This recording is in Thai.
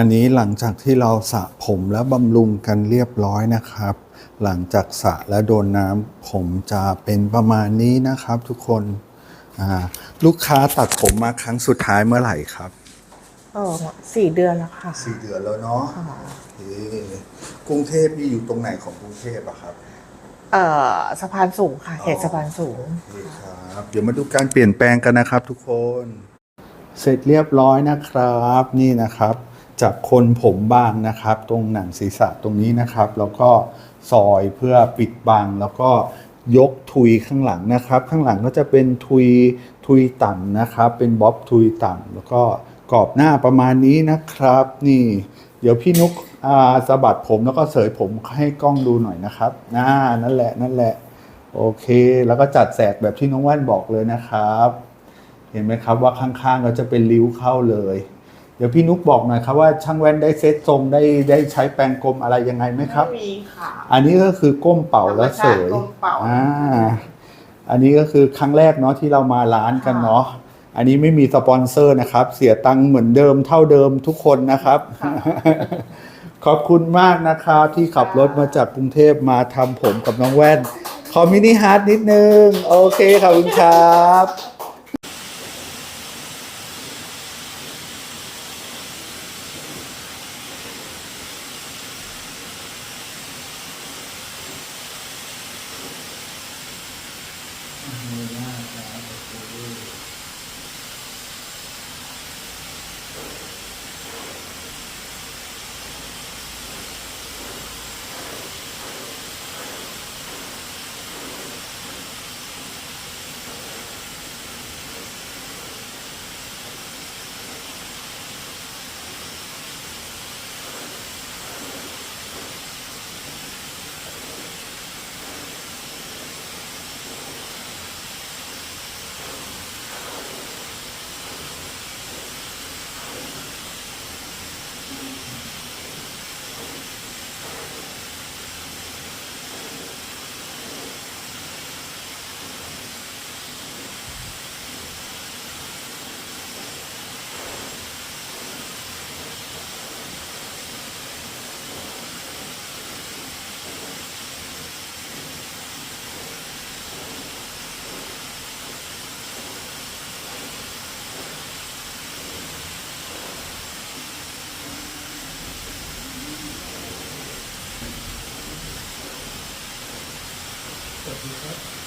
อันนี้หลังจากที่เราสระผมและบำรุงกันเรียบร้อยนะครับ หลังจากสระและโดนน้ำผมจะเป็นประมาณนี้นะครับทุกคนอ่าลูกค้าตัดผมมาครั้งสุดท้ายเมื่อไหร่ครับเออสี่เดือนแล้วค่ะสี่เดือนแล้วเนาะค่ะโอเคกรุงเทพนี่อยู่ตรงไหนของกรุงเทพอะครับเอ่อสะพานสูงค่ะเขตสะพานสูงโอเคครับเดี๋ยวมาดูการเปลี่ยนแปลงกันนะครับทุกคน เสร็จเรียบร้อยนะครับ นี่นะครับ จากคนผมบางนะครับ ตรงหนังศีรษะตรงนี้นะครับ แล้วก็ซอยเพื่อปิดบังแล้วก็ยกทุยข้างหลังนะครับ ข้างหลังก็จะเป็นทุยทุยต่ำนะครับ เป็นบ๊อบทุยต่ำแล้วก็กรอบหน้าประมาณนี้นะครับ นี่ เดี๋ยวพี่นุกอ่าสะบัดผมแล้วก็เสยผมให้กล้องดูหน่อยนะครับน่านั่นแหละนั่นแหละ โอเค แล้วก็จัดแสกแบบที่น้องแว่นบอกเลยนะครับ เห็นไหมครับว่าข้างๆก็จะเป็นริ้วเข้าเลย เดี๋ยวพี่นุกบอกหน่อยครับว่าช่างแว่นได้เซตทรงได้ได้ใช้แปรงกลมอะไรยังไงไหมครับ ไม่มีค่ะอันนี้ก็คือก้มเป่าแล้วเสยธรรมชาติก้มเป่า อ่าอันนี้ก็คือครั้งแรกเนาะที่เรามาร้านกันเนาะอันนี้ไม่มีสปอนเซอร์นะครับ เสียตังค์เหมือนเดิมเท่าเดิมทุกคนนะครับขอบคุณมากนะครับที่ขับรถมาจากกรุงเทพมาทำผมกับน้องแว่น ขอมินิฮาร์ดนิดนึง โอเคขอบคุณครับ Tá Obrigado.